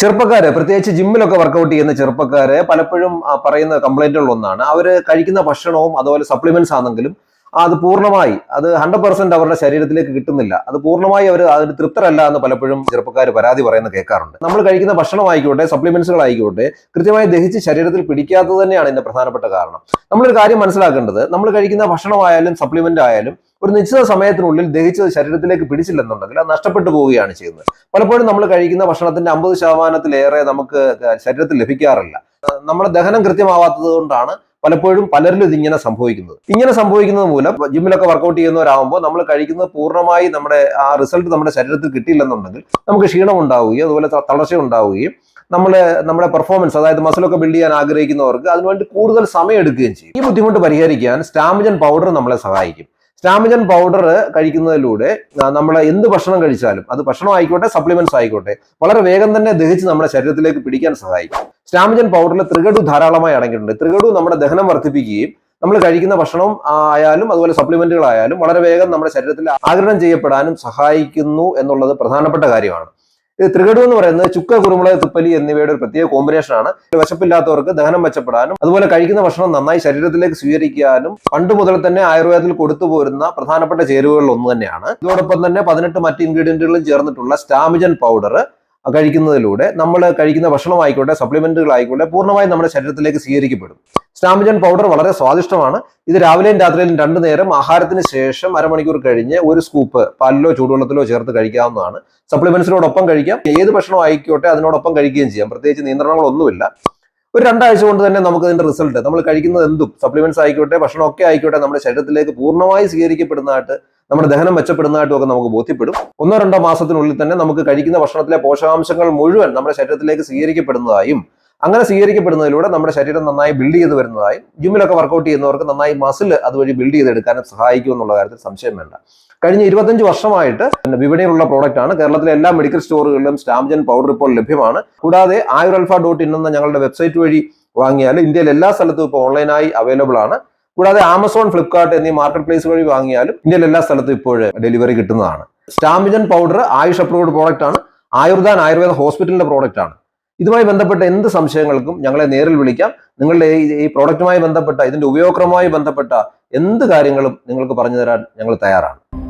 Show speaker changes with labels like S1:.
S1: ചെറുപ്പക്കാര് പ്രത്യേകിച്ച് ജിമ്മിലൊക്കെ വർക്കൗട്ട് ചെയ്യുന്ന ചെറുപ്പക്കാര് പലപ്പോഴും പറയുന്ന കംപ്ലൈന്റുകൾ ഒന്നാണ്. അവർ കഴിക്കുന്ന ഭക്ഷണവും അതുപോലെ സപ്ലിമെന്റ്സ് ആണെങ്കിലും അത് പൂർണമായി അത് ഹൺഡ്രഡ് പെർസെന്റ് അവരുടെ ശരീരത്തിലേക്ക് കിട്ടുന്നില്ല. അത് പൂർണമായി അവർ അതിന് തൃപ്തരല്ല എന്ന് പലപ്പോഴും ചെറുപ്പക്കാർ പരാതി പറയുന്നത് കേൾക്കാറുണ്ട്. നമ്മൾ കഴിക്കുന്ന ഭക്ഷണം ആയിക്കോട്ടെ സപ്ലിമെന്റ്സുകൾ ആയിക്കോട്ടെ കൃത്യമായി ദഹിച്ച് ശരീരത്തിൽ പിടിക്കാത്തത് തന്നെയാണ് ഇതിന്റെ പ്രധാനപ്പെട്ട കാരണം. നമ്മളൊരു കാര്യം മനസ്സിലാക്കേണ്ടത് നമ്മൾ കഴിക്കുന്ന ഭക്ഷണമായാലും സപ്ലിമെന്റ് ആയാലും ഒരു നിശ്ചിത സമയത്തിനുള്ളിൽ ദഹിച്ചത് ശരീരത്തിലേക്ക് പിടിച്ചില്ലെന്നുണ്ടെങ്കിൽ അത് നഷ്ടപ്പെട്ടു പോവുകയാണ് ചെയ്യുന്നത്. പലപ്പോഴും നമ്മൾ കഴിക്കുന്ന ഭക്ഷണത്തിന്റെ അമ്പത് ശതമാനത്തിലേറെ നമുക്ക് ശരീരത്തിൽ ലഭിക്കാറില്ല. നമ്മുടെ ദഹനം കൃത്യമാവാത്തത് കൊണ്ടാണ് പലപ്പോഴും പലരിലും ഇതിങ്ങനെ സംഭവിക്കുന്നത്. ഇങ്ങനെ സംഭവിക്കുന്നത് മൂലം ജിമ്മിലൊക്കെ വർക്കൗട്ട് ചെയ്യുന്നവരാകുമ്പോൾ നമ്മൾ കഴിക്കുന്നത് പൂർണമായി നമ്മുടെ ആ റിസൾട്ട് നമ്മുടെ ശരീരത്തിൽ കിട്ടിയില്ലെന്നുണ്ടെങ്കിൽ നമുക്ക് ക്ഷീണം ഉണ്ടാവുകയും അതുപോലെ തളർച്ച ഉണ്ടാവുകയും നമ്മൾ നമ്മുടെ പെർഫോമൻസ് അതായത് മസിലൊക്കെ ബിൽഡ് ചെയ്യാൻ ആഗ്രഹിക്കുന്നവർക്ക് അതിനുവേണ്ടി കൂടുതൽ സമയം എടുക്കുകയും ചെയ്യും. ഈ ബുദ്ധിമുട്ട് പരിഹരിക്കാൻ സ്റ്റാമിജൻ പൗഡർ നമ്മളെ സഹായിക്കും. സ്റ്റാമിജൻ പൗഡർ കഴിക്കുന്നതിലൂടെ നമ്മൾ എന്ത് ഭക്ഷണം കഴിച്ചാലും അത് ഭക്ഷണം ആയിക്കോട്ടെ സപ്ലിമെന്റ്സ് ആയിക്കോട്ടെ വളരെ വേഗം തന്നെ ദഹിച്ച് നമ്മുടെ ശരീരത്തിലേക്ക് പിടിക്കാൻ സഹായിക്കും. സ്റ്റാമിജൻ പൗഡറിൽ ത്രികടു ധാരാളമായി അടങ്ങിയിട്ടുണ്ട്. ത്രികടു നമ്മുടെ ദഹനം വർദ്ധിപ്പിക്കുകയും നമ്മൾ കഴിക്കുന്ന ഭക്ഷണം ആയാലും അതുപോലെ സപ്ലിമെന്റുകൾ ആയാലും വളരെ വേഗം നമ്മുടെ ശരീരത്തിൽ ആഗിരണം ചെയ്യപ്പെടാനും സഹായിക്കുന്നു എന്നുള്ളത് പ്രധാനപ്പെട്ട കാര്യമാണ്. ഇത് ത്രികടു എന്ന് പറയുന്നത് ചുക്ക കുരുമുളക് തുപ്പലി എന്നിവയുടെ ഒരു പ്രത്യേക കോമ്പിനേഷൻ ആണ്. വിശപ്പില്ലാത്തവർക്ക് ദഹനം മെച്ചപ്പെടാനും അതുപോലെ കഴിക്കുന്ന ഭക്ഷണം നന്നായി ശരീരത്തിലേക്ക് സ്വീകരിക്കാനും പണ്ട് മുതൽ തന്നെ ആയുർവേദത്തിൽ കൊടുത്തു പോരുന്ന പ്രധാനപ്പെട്ട ചേരുവകളിൽ ഒന്ന് തന്നെയാണ്. ഇതോടൊപ്പം തന്നെ പതിനെട്ട് മറ്റ് ഇൻഗ്രീഡിയന്റുകളും ചേർന്നിട്ടുള്ള സ്റ്റാമിജൻ പൗഡർ കഴിക്കുന്നതിലൂടെ നമ്മൾ കഴിക്കുന്ന ഭക്ഷണമായിക്കോട്ടെ സപ്ലിമെന്റുകൾ ആയിക്കോട്ടെ പൂർണമായും നമ്മുടെ ശരീരത്തിലേക്ക് സ്വീകരിക്കപ്പെടും. സ്റ്റാമിജൻ പൗഡർ വളരെ സ്വാദിഷ്ടമാണ്. ഇത് രാവിലെയും രാത്രിയിലും രണ്ടു നേരം ആഹാരത്തിന് ശേഷം അരമണിക്കൂർ കഴിഞ്ഞ് ഒരു സ്കൂപ്പ് പാലിലോ ചൂടുവെള്ളത്തിലോ ചേർത്ത് കഴിക്കാവുന്നതാണ്. സപ്ലിമെന്റ്സിനോടൊപ്പം കഴിക്കാം. ഏത് ഭക്ഷണം ആയിക്കോട്ടെ അതിനോടൊപ്പം കഴിക്കുകയും ചെയ്യാം. പ്രത്യേകിച്ച് നിയന്ത്രണങ്ങളൊന്നുമില്ല. ഒരു രണ്ടാഴ്ച കൊണ്ട് തന്നെ നമുക്ക് ഇതിന്റെ റിസൾട്ട് നമ്മൾ കഴിക്കുന്നത് എന്തും? സപ്ലിമെന്റ്സ് ആയിക്കോട്ടെ ഭക്ഷണമൊക്കെ ആയിക്കോട്ടെ നമ്മുടെ ശരീരത്തിലേക്ക് പൂർണമായി സ്വീകരിക്കപ്പെടുന്നതായിട്ട് നമ്മുടെ ദഹനം മെച്ചപ്പെടുന്നതായിട്ടും ഒക്കെ നമുക്ക് ബോധ്യപ്പെടും. ഒന്നോ രണ്ടോ മാസത്തിനുള്ളിൽ തന്നെ നമുക്ക് കഴിക്കുന്ന ഭക്ഷണത്തിലെ പോഷകാംശങ്ങൾ മുഴുവൻ നമ്മുടെ ശരീരത്തിലേക്ക് സ്വീകരിക്കപ്പെടുന്നതായും അങ്ങനെ സ്വീകരിക്കപ്പെടുന്നതിലൂടെ നമ്മുടെ ശരീരം നന്നായി ബിൽഡ് ചെയ്ത് വരുന്നതായും ജിമ്മിലൊക്കെ വർക്കൗട്ട് ചെയ്യുന്നവർക്ക് നന്നായി മസിൽ അതുവഴി ബിൽഡ് ചെയ്തെടുക്കാനും സഹായിക്കും എന്നുള്ള കാര്യത്തിൽ സംശയം വേണ്ട. കഴിഞ്ഞ ഇരുപത്തഞ്ച് വർഷമായിട്ട് വിപണിയിലുള്ള പ്രോഡക്റ്റ് ആണ്. കേരളത്തിലെ എല്ലാ മെഡിക്കൽ സ്റ്റോറുകളിലും സ്റ്റാമ്പ് സ്റ്റാംജൻ പൗഡർ ഇപ്പോൾ ലഭ്യമാണ്. കൂടാതെ ആയുർ അൽഫ ഡോട്ട് ഇൻ എന്ന ഞങ്ങളുടെ വെബ്സൈറ്റ് വഴി വാങ്ങിയാൽ ഇന്ത്യയിലെ എല്ലാ സ്ഥലത്തും ഇപ്പോൾ ഓൺലൈനായി അവൈലബിൾ ആണ്. കൂടാതെ ആമസോൺ ഫ്ലിപ്കാർട്ട് എന്നീ മാർക്കറ്റ് പ്ലേസ് വഴി വാങ്ങിയാലും ഇന്ത്യയിൽ എല്ലാ സ്ഥലത്തും ഇപ്പോൾ ഡെലിവറി കിട്ടുന്നതാണ്. Stamigen powder AYUSH approved product ആണ്. ആയുർദാൻ ആയുർവേദ ഹോസ്പിറ്റലിന്റെ പ്രോഡക്റ്റ് ആണ്. ഇതുമായി ബന്ധപ്പെട്ട എന്ത് സംശയങ്ങൾക്കും ഞങ്ങളെ നേരിൽ വിളിക്കാം. നിങ്ങളുടെ ഈ- പ്രോഡക്റ്റുമായി ബന്ധപ്പെട്ട ഇതിന്റെ ഉപയോഗക്രമവുമായി ബന്ധപ്പെട്ട എന്ത് കാര്യങ്ങളും നിങ്ങൾക്ക് പറഞ്ഞു തരാൻ ഞങ്ങൾ തയ്യാറാണ്.